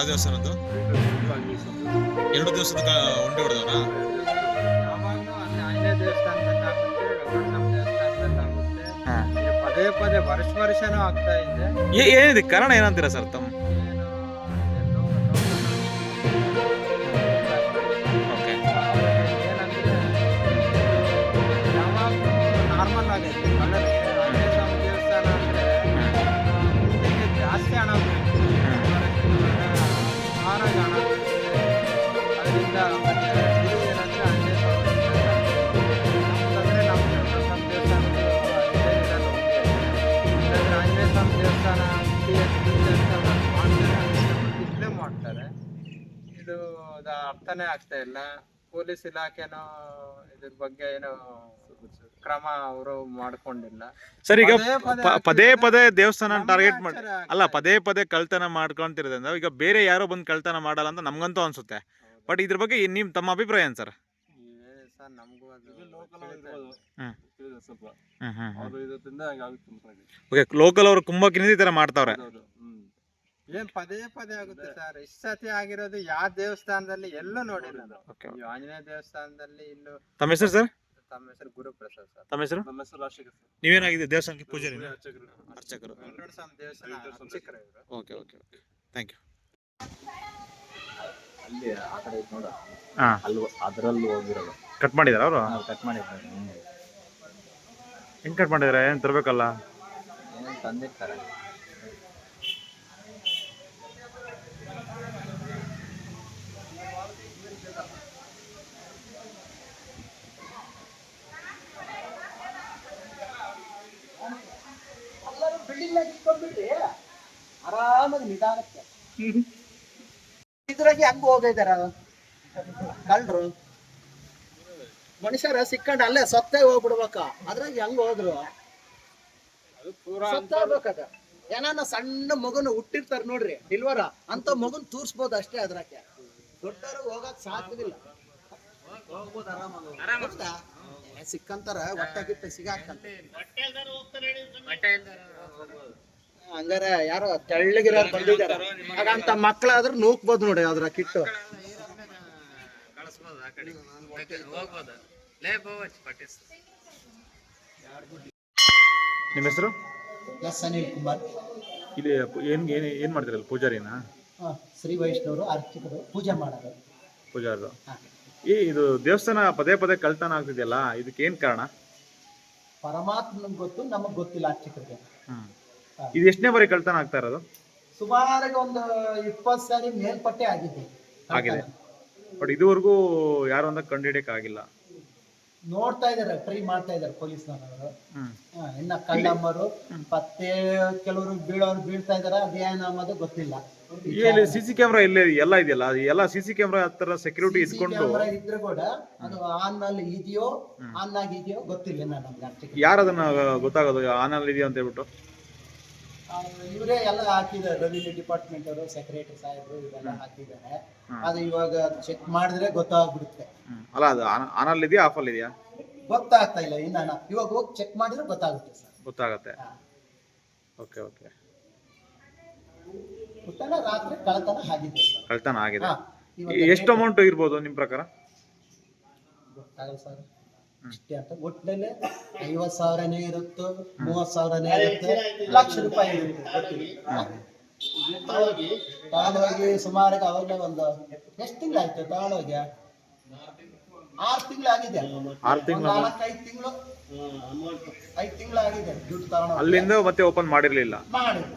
ಯಾವ ದೇವಸ್ಥಾನದ್ದು ಎರಡು ದಿವಸದ ಉಂಡೆ ಹೊಡೆದವರಾ ಪದೇ ಪದೇ ವರ್ಷ ವರ್ಷನೂ ಆಗ್ತಾ ಇದೆ. ಏನಿದೆ? ಕಾರಣ ಏನಂತೀರಾ ಸರ್ ತಮ್ಮ? ಇದು ಅದು ಅರ್ಥನೇ ಆಗ್ತಾ ಇಲ್ಲ. ಪೊಲೀಸ್ ಇಲಾಖೆನೋ ಇದ್ರ ಬಗ್ಗೆ ಏನೋ ಕ್ರಮ ಅವರು ಮಾಡ್ಕೊಂಡಿಲ್ಲ. ಸರ್ ಈಗ ಪದೇ ಪದೇ ಪ- ಪದೇ ಪದೇ ದೇವಸ್ಥಾನ ಟಾರ್ಗೆಟ್ ಮಾಡಿ ಅಲ್ಲ. ಪದೇ ಪದೇ ಕಳ್ತನ ಮಾಡ್ಕೊಂತಿರೋದ್ರಿಂದ ಈಗ ಬೇರೆ ಯಾರೋ ಬಂದು ಕಳ್ತನ ಮಾಡಲ್ಲ ಅಂತ ನಮ್ಗಂತೂ ಅನ್ಸುತ್ತೆ. ಬಟ್ ಇದ್ರ ಬಗ್ಗೆ ನಿಮ್ ತಮ್ಮ ಅಭಿಪ್ರಾಯ ಏನು ಸರ್? ಸರ್ ನಮಗೂ ಅದು ಹ್ಮ್. ಸ್ವಲ್ಪ. ಹ್ಮ್ ಹ್ಮ್ ಅವ್ರ ಇದರಿಂದ ಹಂಗೆ ಆಗುತ್ತೆ ಅಂತ ಓಕೆ ಲೋಕಲ್ ಅವರು ಕುಂಭಕ್ಕಿನಿಂದ ಈ ಥರ ಮಾಡ್ತಾವ್ರೆ. ಹೌದು ಹ್ಮ್. ಏನ್ ಪದೇ ಪದೇ ಆಗುತ್ತೆ ಸರ್. ಇಷ್ಟ ಸತಿ ಆಗಿರೋದು ಯಾವ ದೇವಸ್ಥಾನದಲ್ಲಿ ಎಲ್ಲೂ ನೋಡಿಲ್ಲ ನಾವು. ಈ ಆಂಜನೇಯ ದೇವಸ್ಥಾನದಲ್ಲಿ ಇಲ್ಲೂ ತಮ್ಮ ಹೆಸರು ಸರ್? ತಮ್ಮ ಹೆಸರು ಗುರುಪ್ರಸಾದ್ ಸರ್. ತಮ್ಮ ಹೆಸರು? ನಮ್ಮ ಹೆಸರು ರಾಜಶೇಖರ್ ಸರ್. ನೀವೇನಾಗಿದೆ ದೇವಸ್ಥಾನಕ್ಕೆ ಪೂಜಾರಿ ಅರ್ಚಕರು. ಅರ್ಚಕರು. ವೆಂಕಟೇಶ್ವರ ಸ್ವಾಮಿ ದೇವಸ್ಥಾನ ಅರ್ಚಕರು ಇವರು. Okay okay okay. Thank you ಅಲ್ಲಿ ಆ ಕಡೆ ನೋಡ. ಹಾಂ. ಅಲ್ಲಿ ಅದರಲ್ಲಿ ಹೋಗಿರೋದು. ಕಟ್ ಮಾಡಿದಾರ ಅವರು? ಕಟ್ ಮಾಡಿದ್ದಾರೆ ಹೆಂಗ್ ಕಟ್ ಮಾಡಿದಾರೆ? ಏನ್ ತರಬೇಕಲ್ಲ? ಏನೇನು ತಂದಿರ್ತಾರೆ? ಆರಾಮಾಗಿ ನಿಧಾನಕ್ಕೆ. ಇದ್ರಾಗಿ ಹಂಗ ಹೋಗಿದಾರ ಕಳ್ರು ಮನುಷ್ಯರ ಸಿಕ್ಕಂಡ್ ಅಲ್ಲೇ ಸತ್ತೇ ಹೋಗ್ಬಿಡ್ಬೇಕ. ಅದ್ರಾಗ ಹೆಂಗ್ ಹೋದ್ರು? ಏನಾನ ಸಣ್ಣ ಮಗನ ಹುಟ್ಟಿರ್ತಾರ ನೋಡ್ರಿ ಡಿಲ್ವರ ಅಂತ ಮಗನ್ ತೂರ್ಸ್ಬೋದು ಅಷ್ಟೇ ಅದ್ರಾಗೆ. ದೊಡ್ಡವ್ರಿಗೆ ಹೋಗಕ್ ಸಾಧ್ಯವಿಲ್ಲ. ಗೊತ್ತಾ? ಏ, ಸಿಕ್ಕಂತಾರ ಹೊಟ್ಟೆ ಗಿಟ್ಟೆ ಸಿಗಾಕಂತ. ಹಂಗಾರೆ ಯಾರೋ ತೆಳ್ಳಗಿರೋ ಬಂದಿದಾರ ಹಾಗಂತ ಮಕ್ಳಾದ್ರೂ ನೂಕ್ಬೋದು ನೋಡಿ ಅದ್ರ ಕಿಟ್ಟು. ನಿಮ್ಮ ಹೆಸರು? ಎಸ್ ಅನಿಲ್ ಕುಮಾರ್. ಇಲ್ಲಿ ಏನ್ ಏನ್ ಏನು ಮಾಡ್ತೀರಲ್ಲ ಪೂಜಾರಿನ? ಹಾ, ಶ್ರೀ ವೈಷ್ಣವರು ಅರ್ಚಕರು ಪೂಜೆ ಮಾಡೋದು ಪೂಜಾರರು ಹಾ. ಈ ಇದು ದೇವಸ್ಥಾನ ಪದೇ ಪದೇ ಕಳ್ತನ ಆಗ್ತಿದೆಯಲ್ಲ ಇದಕ್ಕೆ ಏನ್ ಕಾರಣ? ಪರಮಾತ್ಮ ಗೊತ್ತು ನಮಗ್ ಗೊತ್ತಿಲ್ಲ ಹ್ಮ್. ಇದು ಎಷ್ಟನೇ ಬಾರಿ ಕಳ್ತನ ಆಗ್ತಾ ಇರೋದು? ಸುಮಾರಾಗಿ ಒಂದು ಇಪ್ಪತ್ತು ಸಾರಿ ಮೇಲ್ಪಟ್ಟೆ ಆಗಿದೆ. ಆಗಿದೆ. ಬಟ್ ಇದುವರೆಗೂ ಯಾರು ಅಂತ ಕಂಡುಹಿಡಿಯಕ್ಕೆ ಆಗಿಲ್ಲ. ನೋಡ್ತಾ ಇದಾರೆ ಟ್ರೈ ಮಾಡ್ತಾ ಇದಾರೆ ಪೊಲೀಸ್ನವರು. ಇನ್ನ ಕಳ್ಳಮ್ಮರು ಪತ್ತೆ ಕೆಲವರು ಬೀಳೋರು ಬೀಳ್ತಾ ಇದಾರೆ ಅದೇನ ಅನ್ನೋದು ಗೊತ್ತಿಲ್ಲ ಇಲ್ಲಿ ಸಿ ಸಿ ಕ್ಯಾಮ್ರಾ ಇಲ್ಲೇ ಎಲ್ಲ ಇದೆಯಲ್ಲ ಅದು ಎಲ್ಲ ಸಿ ಸಿ ಕ್ಯಾಮ್ರಾ ಹತ್ರ ಸೆಕ್ಯೂರಿಟಿ ಇಸ್ಕೊಂಡು ಇಟ್ಕೊಂಡು ಕ್ಯಾಮೆರಾ ಇದ್ರೆ ಕೂಡ ಅದು ಆನ್ನಲ್ಲಿ ಇದೆಯೋ ಆನ್ ಆಗಿದೆಯೋ ಗೊತ್ತಿಲ್ಲ ಇನ್ನ ನಮ್ಗೆ ಯಾರು ಅದನ್ನ ಗೊತ್ತಾಗೋದು ಆನಲ್ಲಿ ಇದೆಯಾ ಅಂತ ಹೇಳ್ಬಿಟ್ಟು? ಇವರೇ ಎಲ್ಲ ಹಾಕಿದ್ದಾರೆ ರೆವಿನ್ಯೂ ಡಿಪಾರ್ಟ್ಮೆಂಟ್ ಅವರು ಸೆಕ್ರೆಟರಿ ಸಾಹೇಬರು ಇವೆಲ್ಲ ಹಾಕಿದ್ದಾರೆ. ಅದು ಇವಾಗ ಚೆಕ್ ಮಾಡಿದ್ರೆ ಗೊತ್ತಾಗ್ಬಿಡುತ್ತೆ. ಅಲ್ಲ ಅದು ಆನಲ್ಲಿ ಇದೆಯಾ ಆಫಲ್ಲಿ ಇದೆಯಾ? ಗೊತ್ತಾಗ್ತಾ ಇಲ್ಲ ಇನ್ನ ಇವಾಗ ಹೋಗಿ ಚೆಕ್ ಮಾಡಿದ್ರೆ ಗೊತ್ತಾಗುತ್ತೆ ಸರ್. ಗೊತ್ತಾಗತ್ತೆ. ಓಕೆ ಓಕೆ ಒಟ್ಟಲ್ಲಿ ರಾತ್ರಿ ಕಳತನ ಆಗಿದೆ. ಕಳತನ ಆಗಿದೆ. ಹಾ, ಇವಾಗ ಎಷ್ಟು ಅಮೌಂಟ್ ಇರ್ಬೋದು ನಿಮ್ಮ ಪ್ರಕಾರ? ಗೊತ್ತಾಗಲ್ಲ ಸರ್. ಇಷ್ಟೇ ಅಂತ. ಒಟ್ಟಿನಲ್ಲಿ ಐವತ್ ಸಾವಿರನೇ ಇರುತ್ತೋ ಮೂವತ್ ಸಾವಿರನೇ ಇರುತ್ತೆ ಲಕ್ಷ ರೂಪಾಯಿ ಇರುತ್ತೆ ಗೊತ್ತಿಲ್ಲ. ತಗೊಂಡೋಗಿ ಸುಮಾರಿಗೆ ಅವಾಗ ಒಂದು ಎಷ್ಟು ತಿಂಗಳಾಯ್ತು ತಗೊಂಡೋಗಿ ಆರು ತಿಂಗಳಾಗಿದೆ ಆರು ತಿಂಗ್ಳು ನಾಲ್ಕೈದು ತಿಂಗಳು. ಐದು ತಿಂಗಳಾಗಿದೆ ದುಡ್ಡು ತಗೊಂಡು ಅಲ್ಲಿಂದ ಮತ್ತೆ ಓಪನ್ ಮಾಡಿರ್ಲಿಲ್ಲ? ಮಾಡಿಲ್ಲ.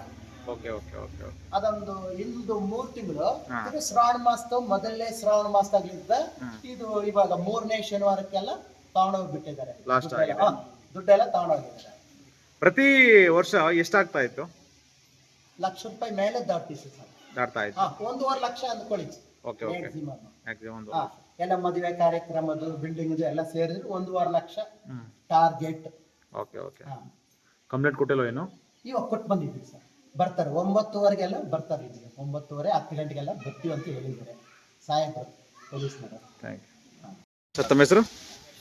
ಓಕೆ ಓಕೆ ಓಕೆ ಅದೊಂದು ಇಂದು ಮೂರ್ ತಿಂಗಳು. ಹಾ. ಇದು ಶ್ರಾವಣ ಮಾಸದ ಮೊದಲನೇ ಶ್ರಾವಣ ಮಾಸದಾಗ್ಲಿದ್ದ. ಇದು ಇವಾಗ ಮೂರನೇ ಶನಿವಾರಕ್ಕೆಲ್ಲ ತಗೊಂಡೋಗಿ ಬಿಟ್ಟಿದ್ದಾರೆ. ಆಗಿದೆ. ಹಾ, ದುಡ್ಡೆಲ್ಲ ತಗೊಂಡೋಗಿದ್ದಾರೆ ಪ್ರತಿ ವರ್ಷ ಎಷ್ಟಾಗ್ತಾ ಇತ್ತು? ಲಕ್ಷ ರೂಪಾಯಿ ಮೇಲೆ ದಾಟಿಸಿ ಸರ್ ದಾಟ್ತಾ ಇತ್ತು. ಹಾ ಒಂದೂವರೆ ಲಕ್ಷ ಅಂದ್ಕೊಳ್ಳಿ. Okay okay. Maximum. ಮ್ಯಾಕ್ಸಿಮಮ್ ಒಂದು ಹಾ ಎಲ್ಲ ಮದುವೆ ಕಾರ್ಯಕ್ರಮದ್ದು ಬಿಲ್ಡಿಂಗ್ ಎಲ್ಲ ಸೇರಿದ್ರೆ ಒಂದೂವರೆ ಲಕ್ಷ ಟಾರ್ಗೆಟ್ ಓಕೆ ಓಕೆ. ಕಂಪ್ಲೇಂಟ್ ಕೊಟ್ಟಿಲ್ಲ ಏನು ಇವಾಗ ಕೊಟ್ಟು ಬಂದಿದ್ದೀವಿ ಸರ್. ಬರ್ತಾರೆ. ಒಂಬತ್ತುವರೆಗೆಲ್ಲ ಬರ್ತಾರೆ ಇಲ್ಲಿಗೆ. ಒಂಬತ್ತುವರೆ ಹತ್ತು ಗಂಟೆಗೆಲ್ಲ ಬರ್ತೀವಿ ಅಂತ ಹೇಳಿದ್ದಾರೆ. ಸಾಯಂಕಾಲ ಪೊಲೀಸ್ನವರು. ಥ್ಯಾಂಕ್ ಯು ಸರ್ ತಮ್ಮ ಹೆಸರು?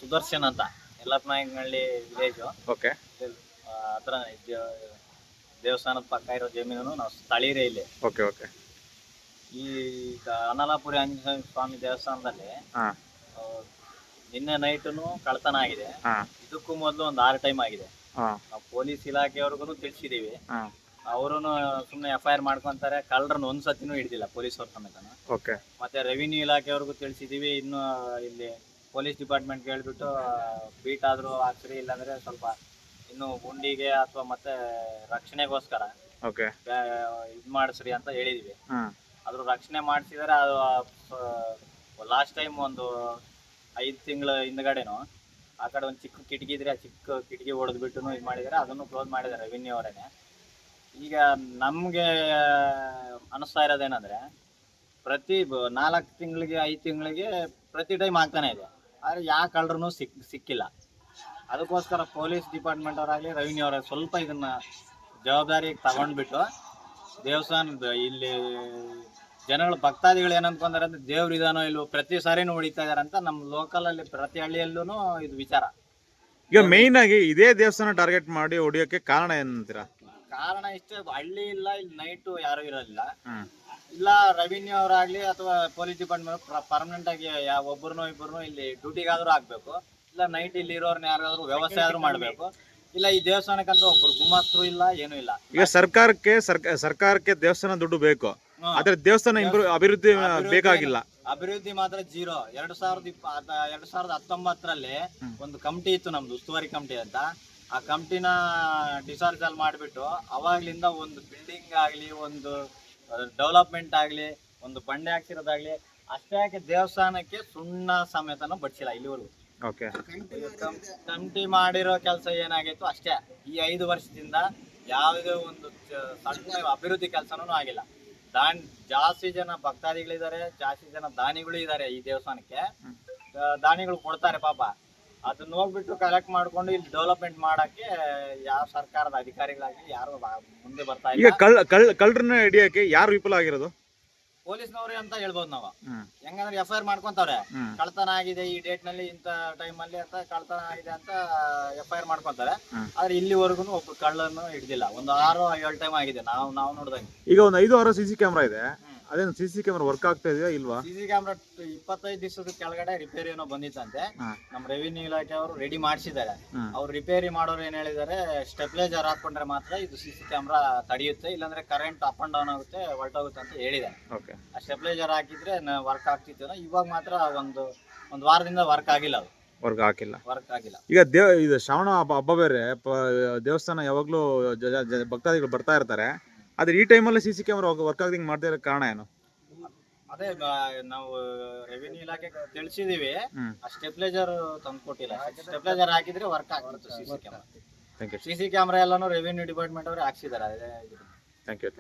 ಸುದರ್ಶನ್ ಅಂತ. Yallappanayakanahalli village okay. ಹತ್ರ ದೇವಸ್ಥಾನದ ಪಕ್ಕ ಇರೋ ಜಮೀನು ನಾವು ಸ್ಥಳೀಯರೇ ಇಲ್ಲಿ. Okay okay. ಈ ಅನಲಾಪುರಿ ಆಂಜನೇಯ ಸ್ವಾಮಿ ದೇವಸ್ಥಾನದಲ್ಲಿ ಹಾಂ. ನಿನ್ನೆ ನೈಟು ಕಳ್ತನ ಆಗಿದೆ. ಹಾಂ. ಇದಕ್ಕೂ ಮೊದಲು ಒಂದು ಆರು ಟೈಮ್ ಆಗಿದೆ. ಹಾಂ. ನಾವು ಪೊಲೀಸ್ ಇಲಾಖೆಯವ್ರಿಗೂ ತಿಳಿಸಿದೀವಿ ಹಾಂ. ಅವರು ಸುಮ್ಮನೆ ಎಫ್ ಐ ಆರ್ ಮಾಡ್ಕೊಂತಾರೆ ಕಳ್ಳರನ್ನ ಒಂದ್ ಸತಿನೂ ಹಿಡಿದಿಲ್ಲ ಪೊಲೀಸವ್ರ ಸಮೇತನ. ಓಕೆ ಮತ್ತೆ ರೆವಿನ್ಯೂ ಇಲಾಖೆಯವ್ರಿಗೂ ತಿಳಿಸಿದೀವಿ ಇನ್ನು ಇಲ್ಲಿ ಪೊಲೀಸ್ ಡಿಪಾರ್ಟ್ಮೆಂಟ್ ಹೇಳ್ಬಿಟ್ಟು ಬೀಟ್ ಆದ್ರೂ ಹಾಕ್ಸ್ರಿ ಇಲ್ಲಾಂದ್ರೆ ಸ್ವಲ್ಪ ಇನ್ನು ಗುಂಡಿಗೆ ಅಥವಾ ಮತ್ತೆ ರಕ್ಷಣೆಗೋಸ್ಕರ ಓಕೆ ಇದು ಮಾಡಿಸ್ರಿ ಅಂತ ಹೇಳಿದೀವಿ. ಅದ್ರ ರಕ್ಷಣೆ ಮಾಡಿಸಿದರೆ ಅದು ಲಾಸ್ಟ್ ಟೈಮ್ ಒಂದು ಐದು ತಿಂಗಳ ಹಿಂದ್ಗಡೆನು ಆ ಕಡೆ ಒಂದು ಚಿಕ್ಕ ಕಿಟಕಿ ಇದ್ರೆ ಆ ಚಿಕ್ಕ ಕಿಟಕಿ ಹೊಡೆದ್ಬಿಟ್ಟು ಇದು ಮಾಡಿದರೆ ಅದನ್ನು ಕ್ಲೋಸ್ ಮಾಡಿದ್ದಾರೆ ರೆವಿನ್ಯೂ ಅವರೇನೆ. ಈಗ ನಮಗೆ ಅನಿಸ್ತಾ ಇರೋದೇನಂದ್ರೆ ಪ್ರತಿ ನಾಲ್ಕು ತಿಂಗಳಿಗೆ, ಐದು ತಿಂಗಳಿಗೆ ಪ್ರತಿ ಟೈಮ್ ಆಗ್ತಾನೆ ಇದೆ. ಆದರೆ ಯಾವ ಕಳ್ಳರೂ ಸಿಕ್, ಸಿಕ್ಕಿಲ್ಲ. ಅದಕ್ಕೋಸ್ಕರ ಪೊಲೀಸ್ ಡಿಪಾರ್ಟ್ಮೆಂಟ್ ಅವರಾಗಲಿ, ರೆವಿನ್ಯೂ ಅವರ ಸ್ವಲ್ಪ ಇದನ್ನ ಜವಾಬ್ದಾರಿ ತಗೊಂಡ್ಬಿಟ್ಟು ದೇವಸ್ಥಾನದ ಇಲ್ಲಿ ಜನಗಳು ಭಕ್ತಾದಿಗಳು ಏನಂದ್ಕೊಂಡಾರೆ ಅಂದ್ರೆ ದೇವ್ರ ಇದಾನೋ ಇಲ್ವೋ ಪ್ರತಿ ಸಾರಿನೂ ಹೊಡಿತಾ ಇದಾರೆ ಅಂತ ನಮ್ಮ ಲೋಕಲ್ ಅಲ್ಲಿ ಪ್ರತಿ ಹಳ್ಳಿಯಲ್ಲೂ ಇದು ವಿಚಾರ. ಈಗ ಮೇಯ್ನ್ ಆಗಿ ಇದೇ ದೇವಸ್ಥಾನ ಟಾರ್ಗೆಟ್ ಮಾಡಿ ಹೊಡಿಯೋಕೆ ಕಾರಣ ಏನಂತೀರಾ? ಕಾರಣ ಇಷ್ಟೇ ಹಳ್ಳಿ ಇಲ್ಲ ಇಲ್ಲಿ ನೈಟು ಯಾರು ಇರಲಿಲ್ಲ ಇಲ್ಲ ರೆವಿನ್ಯೂ ಅವರಾಗ್ಲಿ ಅಥವಾ ಪೊಲೀಸ್ ಡಿಪಾರ್ಟ್ಮೆಂಟ್ ಪರ್ಮನೆಂಟ್ ಆಗಿ ಒಬ್ಬರು ಒಬ್ಬರನ್ನೋ ಇಬ್ಬರನ್ನೋ ಇಲ್ಲಿ ಡ್ಯೂಟಿಗಾದ್ರೂ ಆಗ್ಬೇಕು. ಇಲ್ಲ ನೈಟ್ ಇಲ್ಲಿ ಇರೋರ್ನ ಯಾರಾದ್ರೂ ವ್ಯವಸ್ಥೆ ಆದ್ರೂ ಮಾಡ್ಬೇಕು. ಇಲ್ಲ ಈ ದೇವಸ್ಥಾನಕ್ಕಂತ ಒಬ್ರು ಗುಮಾಸ್ತರು ಇಲ್ಲ ಏನೂ ಇಲ್ಲ. ಈಗ ಸರ್ಕಾರಕ್ಕೆ ಸರ್ಕಾರಕ್ಕೆ ದೇವಸ್ಥಾನ ದುಡ್ಡು ಬೇಕು. ಆದ್ರೆ ದೇವಸ್ಥಾನ ಇಂಪ್ರೂವ್ ಅಭಿವೃದ್ಧಿ ಅಭಿವೃದ್ಧಿ- ಬೇಕಾಗಿಲ್ಲ. ಅಭಿವೃದ್ಧಿ ಮಾತ್ರ ಜೀರೋ. ಎರಡ್ ಸಾವಿರದ ಇಪ್ಪ ಎರಡ್ ಸಾವಿರದ ಹತ್ತೊಂಬತ್ತರಲ್ಲಿ ಒಂದು ಕಮಿಟಿ ಇತ್ತು ನಮ್ದು ಉಸ್ತುವಾರಿ ಕಮಿಟಿ ಅಂತ. ಆ ಕಮಿಟಿನ ಡಿಸಾರ್ಜಲ್ ಮಾಡಿಬಿಟ್ಟು ಅವಾಗ್ಲಿಂದ ಒಂದು ಬಿಲ್ಡಿಂಗ್ ಆಗಲಿ ಒಂದು ಡೆವಲಪ್ಮೆಂಟ್ ಆಗಲಿ ಒಂದು ಬಂಡೆ ಹಾಕ್ಸಿರೋದಾಗ್ಲಿ ಅಷ್ಟೇ ಯಾಕೆ ದೇವಸ್ಥಾನಕ್ಕೆ ಸುಣ್ಣ ಸಮೇತನೂ ಬಡ್ಸಿಲ್ಲ ಇಲ್ಲಿವರೆಗೂ. ಓಕೆ. ಕಮಿಟಿ ಮಾಡಿರೋ ಕೆಲಸ ಏನಾಗಿತ್ತು ಅಷ್ಟೇ. ಈ ಐದು ವರ್ಷದಿಂದ ಯಾವುದೇ ಒಂದು ಸಣ್ಣ ಅಭಿವೃದ್ಧಿ ಕೆಲಸನೂ ಆಗಿಲ್ಲ. ದಾನ್ ಜಾಸ್ತಿ ಜನ ಭಕ್ತಾದಿಗಳಿದ್ದಾರೆ ಜಾಸ್ತಿ ಜನ ದಾನಿಗಳು ಇದ್ದಾರೆ ಈ ದೇವಸ್ಥಾನಕ್ಕೆ. ದಾನಿಗಳು ಕೊಡ್ತಾರೆ ಪಾಪ. ಅದನ್ನ ಹೋಗ್ಬಿಟ್ಟು ಕಲೆಕ್ಟ್ ಮಾಡ್ಕೊಂಡು ಇಲ್ಲಿ ಡೆವಲಪ್ಮೆಂಟ್ ಮಾಡಕ್ಕೆ ಯಾವ ಸರ್ಕಾರದ ಅಧಿಕಾರಿಗಳಾಗಿ ಯಾರು ಮುಂದೆ ಬರ್ತಾ ಈಗ ಇಲ್ಲ ಕಳ್ ಕಳ್ ಕಳ್ಳರನ್ನ ಹಿಡಿಯೋಕೆ ಯಾರು ವಿಫಲ ಆಗಿರೋದು? ಪೊಲೀಸ್ನವ್ರೆ ಅಂತ ಹೇಳ್ಬೋದು ನಾವು. ಹ್ಮ್. ಹೆಂಗಂದ್ರೆ ಎಫ್ ಐ ಆರ್ ಮಾಡ್ಕೊಂತವ್ರೆ. ಹ್ಮ್. ಕಳ್ತನ ಆಗಿದೆ ಈ ಡೇಟ್ನಲ್ಲಿ ಇಂತ ಟೈಮ್ ಅಲ್ಲಿ ಅಂತ ಕಳ್ತನ ಆಗಿದೆ ಅಂತ ಎಫ್ ಐ ಆರ್ ಮಾಡ್ಕೊಂತಾರೆ ಹ್ಮ್. ಆದ್ರೆ ಇಲ್ಲಿವರೆಗೂ ಒಬ್ಬ ಕಳ್ಳನ್ನು ಹಿಡಿದಿಲ್ಲ. ಒಂದು ಆರು ಏಳು ಟೈಮ್ ಆಗಿದೆ. ನಾವು ನಾವು ನೋಡ್ದಂಗೆ. ಈಗ ಒಂದು ಐದು ಆರು ಸಿ ಸಿ ಕ್ಯಾಮ್ರಾ ಇದೆ ಅದೇನು ಸಿ ಸಿ ಕ್ಯಾಮ್ರಾ ವರ್ಕ್ ಆಗ್ತಾ ಇದೆಯಾ ಇಲ್ವಾ? ಸಿ ಸಿ ಕ್ಯಾಮ್ರಾ ಇಪ್ಪತ್ತೈದು ದಿವಸದ ಕೆಳಗಡೆ ರಿಪೇರಿ ಏನೋ ಬಂದಿತ್ತಂತೆ. ನಮ್ಮ ರೆವಿನ್ಯೂ ಇಲಾಖೆ ಅವರು ರೆಡಿ ಮಾಡಿಸಿದ್ದಾರೆ. ಅವ್ರು ರಿಪೇರಿ ಮಾಡೋರು ಏನ್ ಹೇಳಿದ್ದಾರೆ ಸ್ಟೆಪ್ಲೈಸರ್ ಹಾಕೊಂಡ್ರೆ ಮಾತ್ರ ಇದು ಸಿ ಸಿ ಕ್ಯಾಮ್ರಾ ತಡೆಯುತ್ತೆ ಇಲ್ಲಾಂದ್ರೆ ಕರೆಂಟ್ ಅಪ್ ಅಂಡ್ ಡೌನ್ ಆಗುತ್ತೆ ಹೊರಟೋಗುತ್ತೆ ಅಂತ ಹೇಳಿದ್ದಾರೆ. ಓಕೆ ಆ ಸ್ಟೆಪ್ಲೈಸರ್ ಹಾಕಿದ್ರೆ ವರ್ಕ್ ಆಗ್ತಿತ್ತು ಇವಾಗ ಮಾತ್ರ ಒಂದು ಒಂದು ವಾರದಿಂದ ವರ್ಕ್ ಆಗಿಲ್ಲ ಅದು. ವರ್ಕ್ ಹಾಕಿಲ್ಲ. ವರ್ಕ್ ಆಗಿಲ್ಲ. ಈಗ ದೇವ ಇದು ಶ್ರಾವಣ ಹಬ್ಬ ಬೇರೆ ದೇವಸ್ಥಾನ ಯಾವಾಗಲೂ ಭಕ್ತಾದಿಗಳು ಬರ್ತಾ ಇರ್ತಾರೆ. ಆದ್ರೆ ಈ ಟೈಮಲ್ಲಿ ಸಿ ಸಿ ಕ್ಯಾಮ್ರಾ ವರ್ಕ್ ಆಗದಂಗೆ ಮಾಡ್ತಾ ಇರೋ ಕಾರಣ ಏನು? ಅದೇ ಬ- ನಾವು ರೆವಿನ್ಯೂ ಇಲಾಖೆ ತಿಳಿಸಿದೀವಿ. ಹ್ಮ್. ಆ ಕೊಟ್ಟಿಲ್ಲ ಸ್ಟೆಪ್ಲೈಸರ್ ಹಾಕಿದ್ರೆ ವರ್ಕ್ ಆಗ್ತಿತ್ತು CC camera thank you C C camera ಎಲ್ಲಾನು ರೆವಿನ್ಯೂ ಡಿಪಾರ್ಟ್ಮೆಂಟ್ ಅವರು ಹಾಕ್ಸಿದ್ದಾರೆ ಅದೇ ಇದು. Thank you